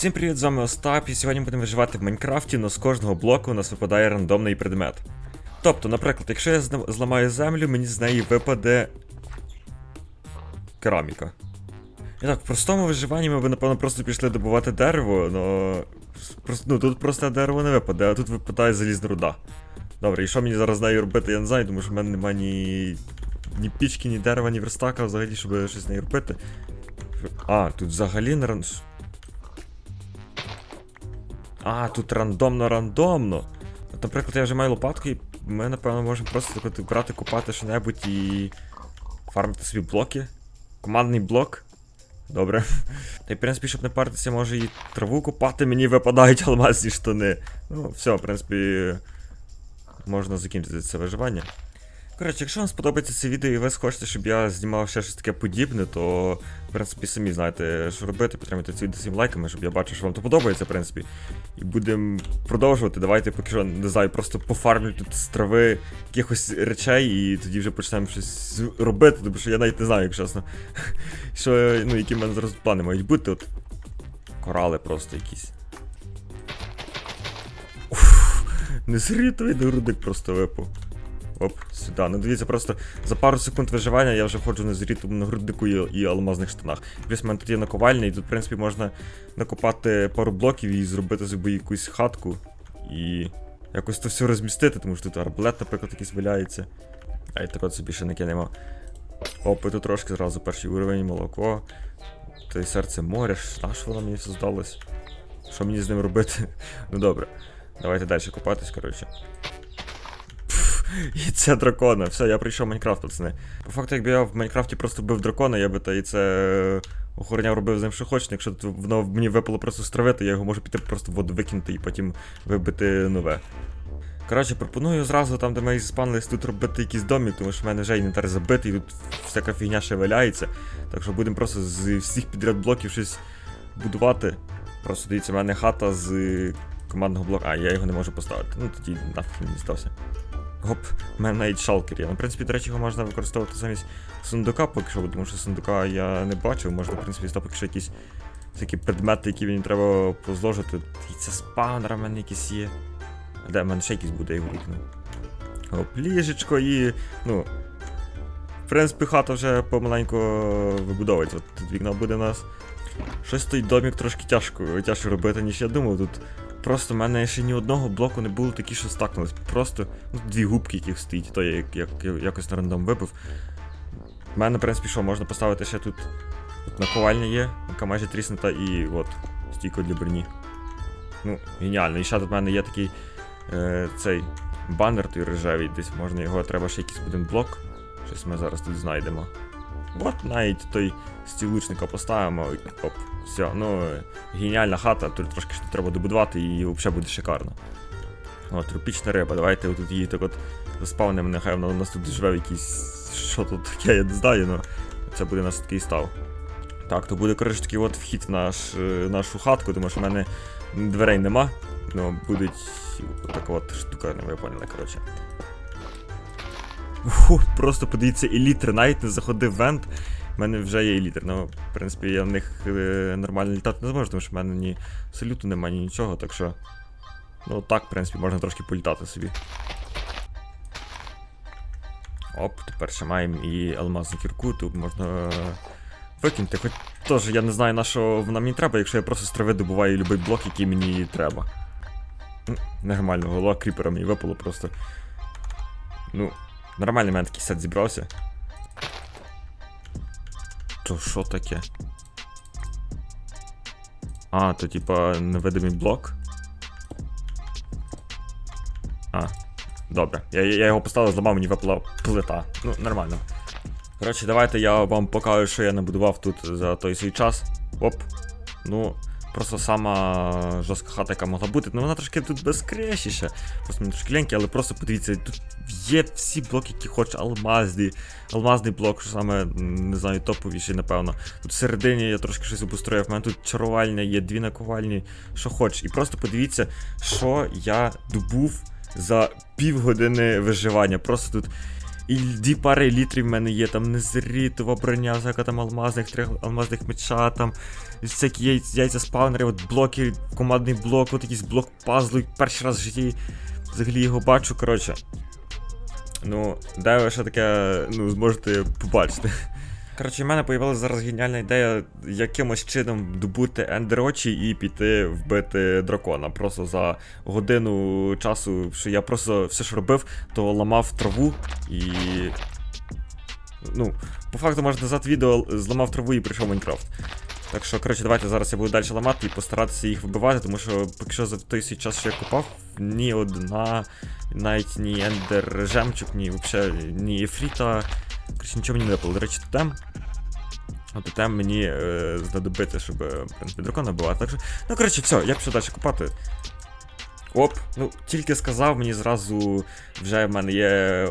Всім привіт, з вами Остап, і сьогодні будемо виживати в Майнкрафті, но з кожного блоку у нас випадає рандомний предмет. Тобто, наприклад, якщо я зламаю землю, мені з неї випаде. кераміка. І так, в простому виживанні ми б, напевно, просто пішли добувати дерево. Просто, ну тут просто дерево не випаде, а тут випадає залізна руда. Добре, і що мені зараз з нею робити, я не знаю, тому що в мене немає ні. ні пічки, ні дерева, ні верстака взагалі, щоб щось з нею робити. А, тут взагалі не ран... А, тут рандомно-рандомно. От, наприклад, я вже маю лопатку, і ми, напевно, можемо просто брати, купати що-небудь і фармити собі блоки. Командний блок. Добре. Та й, в принципі, щоб не паритися, може і траву купати, мені випадають алмазні штани. Ну, все, в принципі, можна закінчити це виживання. Коротше, якщо вам сподобається це відео і ви хочете, щоб я знімав ще щось таке подібне, то в принципі самі знаєте, що робити, підтримуйте це відео своїм лайками, щоб я бачив, що вам то подобається, в принципі. І будемо продовжувати. Давайте поки що, не знаю, просто пофармлю тут з трави якихось речей, і тоді вже почнемо щось робити, тому що я навіть не знаю, як чесно. Що, ну, які в мене зараз плани мають бути. От корали просто якісь. Уф, не срітовий нагрудник просто випав. Оп, сюди. Ну дивіться, просто за пару секунд виживання я вже ходжу на зрітому нагруднику і, і алмазних штанах. Плюс в мене тут є наковальня, і тут, в принципі, можна накопати пару блоків і зробити собі якусь хатку. І якось то все розмістити, тому що тут арбалет, наприклад, якийсь валяється. А й так от собі ще накинемо. Опиту трошки зразу перший уровень, молоко. Та й серце моря, що воно мені все здалось? Що мені з ним робити? Ну добре. Давайте далі копатись, коротше. І це дракона. Все, я прийшов в Майнкрафт, пацани. По факту, якби я в Майнкрафті просто вбив дракона, я би та і це е, охороняв робив з ним що хоче. Якщо тут воно мені випало просто з трави, то я його можу піти просто в воду викинути і потім вибити нове. Коротше, пропоную зразу там, де ми спанились, тут робити якийсь домик, тому що в мене вже інвентар забитий, тут всяка фігня ще валяється. Так що будемо просто з всіх підряд блоків щось будувати. Просто дивіться, в мене хата з командного блоку. А, я його не можу поставити. Ну тоді нафіг мені стався. Гоп, в мене навіть шалкер є. Ну, в принципі, до речі, його можна використовувати замість сундука поки що, тому що сундука я не бачив. Можна, в принципі, поки що якісь такі предмети, які мені треба позложити. Це спаунер в мене якийсь є. Де в мене ще якийсь буде, я його вікну. Оп, ліжечко і. Ну. В принципі, хата вже помаленьку вибудовується. От тут вікно буде у нас. Щось той домик трошки тяжко, тяжко робити, ніж я думав. Тут Просто в мене ще ні одного блоку не було такі, що стакнулись. Просто ну, дві губки, яких стоїть, то я як, як, якось на рандом вибив. У мене, в принципі, що, можна поставити ще тут. Тут наковальня є, яка майже тріснута, і от, стійко для броні. Ну, геніально. І ще тут в мене є такий е, цей банер той рожевий, десь можна його, треба ще якийсь один блок. Щось ми зараз тут знайдемо. От навіть той стіл лучника поставимо. Оп, все, ну геніальна хата, тут трошки треба добудувати і взагалі буде шикарно. О, тропічна риба, давайте тут її так от заспавнимо, нехай вона у нас тут живе в якийсь. Що тут таке, я не знаю, але це буде нас такий став. Так, то буде, коротше, такий от вхід в наш, е, нашу хатку, тому що в мене дверей нема. Ну, будуть така от штука, не ви поняли, коротше. Фу, просто подивіться, елітри, навіть не заходив вент. У мене вже є елітр. Ну, в принципі, я в них е, нормально літати не зможу, тому що в мене ні салюту немає, ні нічого, так що. Ну так, в принципі, можна трошки політати собі. Оп, тепер ще маємо і алмазну кірку, тут можна е, викинути. Хоч теж я не знаю, на що вона мені треба, якщо я просто з трави добуваю будь-який блок, який мені треба. Нормально, голова кріпера мені випало просто. Ну, нормальний мене такий сет зібрався. То що таке? А, то типа невидимий блок. А, добре. Я, я його поставив, зламав, мені випала плита. Ну, нормально. Коротше, давайте я вам покажу, що я набудував тут за той свій час. Оп. Ну, просто сама жорстка хата, яка могла бути. Ну вона трошки тут безкрещіша. Просто мені трошки ленькі, але просто подивіться, тут є всі блоки, які хочеш, алмазні. Алмазний блок, що саме, не знаю, топовіший, напевно. Тут всередині я трошки щось обустроїв. У мене тут чарувальня є, дві наковальні, що хочеш. І просто подивіться, що я добув за півгодини виживання. Просто тут І дві пари літрів в мене є, там незрітова броня, всяка там алмазних, три алмазних меча, там всякі яйця, спаунери, от блоки, командний блок, от якийсь блок пазлу, перший раз в житті взагалі його бачу, коротше. Ну, де ви ще таке, ну, зможете побачити. Коротше, в мене появилася зараз геніальна ідея якимось чином добути ендер очі і піти вбити дракона. Просто за годину часу, що я просто все, що робив, то ламав траву і. Ну, по факту можна назад відео зламав траву і прийшов Майнкрафт. Так що, коротше, давайте зараз я буду далі ламати і постаратися їх вибивати, тому що поки що за той свій час, що я купав, ні одна, навіть ні ендер жемчуг, ні взагалі, ні ефріта. Коротше, нічого мені не випало. До речі, тотем. А тотем мені е, знадобиться, щоб, е, в принципі, дракона вбивати. Так що, ну, коротше, все, я пішов далі купати. Оп, ну, тільки сказав, мені зразу вже в мене є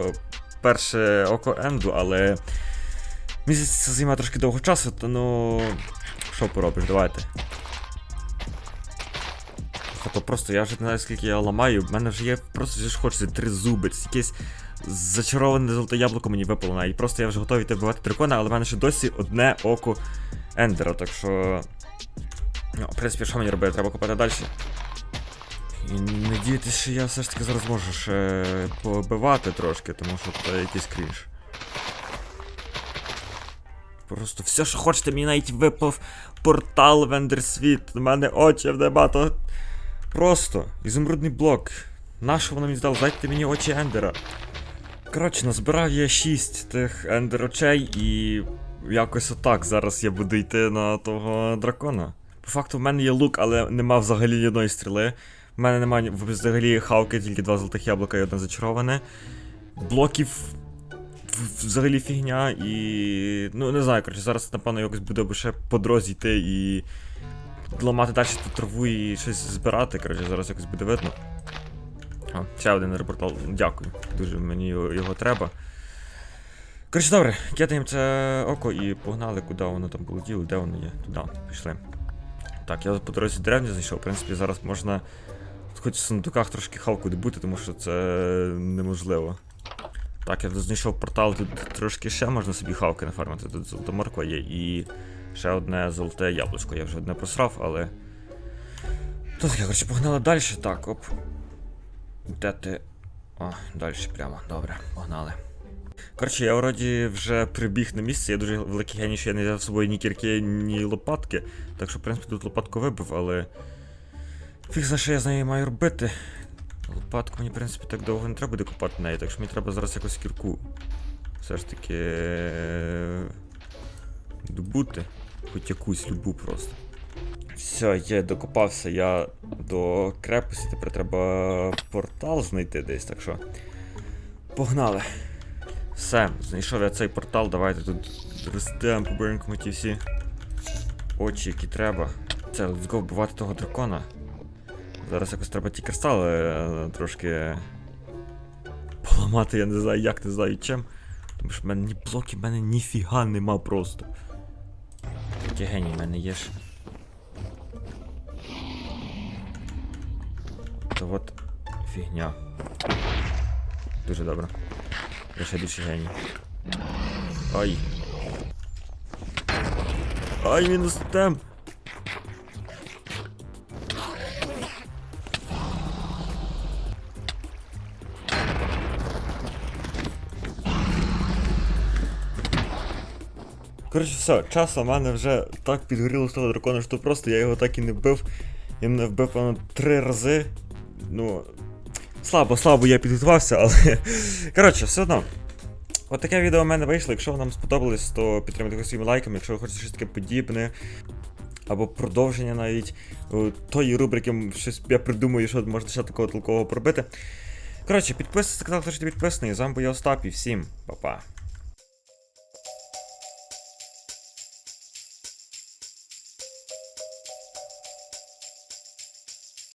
перше око енду, але. Здається, це займає трошки довго часу, то ну. Що поробиш, давайте. Тобто просто я вже не знаю, скільки я ламаю, в мене вже є просто вже ж хочеться три зуби, якесь зачароване золоте яблуко мені випало навіть. Просто я вже готовий йти вбивати дракона, але в мене ще досі одне око ендера, так що. Ну, в принципі, що мені робити? Треба копати далі. І надіятися, що я все ж таки зараз можу ще побивати трошки, тому що це якийсь крінж. Просто все, що хочете, мені навіть випав портал в Ендерсвіт. У мене очі небагато. Просто ізумрудний блок. Нащо воно мені здало? Дайте мені очі Ендера. Коротше, назбирав я 6 тих ендер очей і якось отак зараз я буду йти на того дракона. По факту, в мене є лук, але нема взагалі ні одної стріли. В мене немає взагалі хавки, тільки два золотих яблука і одне зачароване. Блоків взагалі фігня і. Ну, не знаю, коротше, зараз, напевно, якось буде ще по дорозі йти і ламати далі ту траву і щось збирати. Коротше, зараз якось буде видно. О, ще один репортал. Дякую. Дуже мені його треба. Коротше, добре, кидаємо це око і погнали, куди воно там полетіло, де воно є. Туди, пішли. Так, я по дорозі деревню знайшов, в принципі, зараз можна хоч в сундуках трошки хавку добути, тому що це неможливо. Так, я знайшов портал, тут трошки ще можна собі хавки нафармити. Тут золота морква є і ще одне золоте яблучко. Я вже одне просрав, але. Тут я, коротше, погнали далі. Так, оп. Де ти. О, далі прямо. Добре, погнали. Коротше, я вроді вже прибіг на місце, я дуже великий геній, що я не взяв з собою ні кірки, ні лопатки. Так що, в принципі, тут лопатку вибив, але. Фіг за що я з нею маю робити. Лопатку мені, в принципі, так довго не треба буде купати неї, так що мені треба зараз якусь кірку. Все ж таки. е, Добути. Хоч якусь любу просто. Все, є, докопався я до крепості, тепер треба портал знайти десь, так що. Погнали. Все, знайшов я цей портал, давайте тут ростемо, поберемо ті всі очі, які треба. Це, let's go вбивати того дракона. Зараз якось треба ті кристали е, трошки поламати, я не знаю як, не знаю чим. Тому що в мене ні блоків, в мене ніфіга нема просто. Таке геній в мене є ж. То от фігня. Дуже добре. Я ще більше геній. Ай. Ай, мінус тем. Коротше, все, час у мене вже так підгоріло того дракона, що просто я його так і не вбив. Я мене вбив, певно, три рази. Ну. Слабо, слабо я підготувався, але. Коротше, все одно. От таке відео у мене вийшло. Якщо вам сподобалось, то підтримайте його своїми лайками. Якщо ви хочете щось таке подібне, або продовження навіть тої рубрики, щось я придумаю, що можна ще такого толкового пробити. Коротше, підписуйтесь на канал, хто ще підписаний. З вами був я Остап і всім па-па.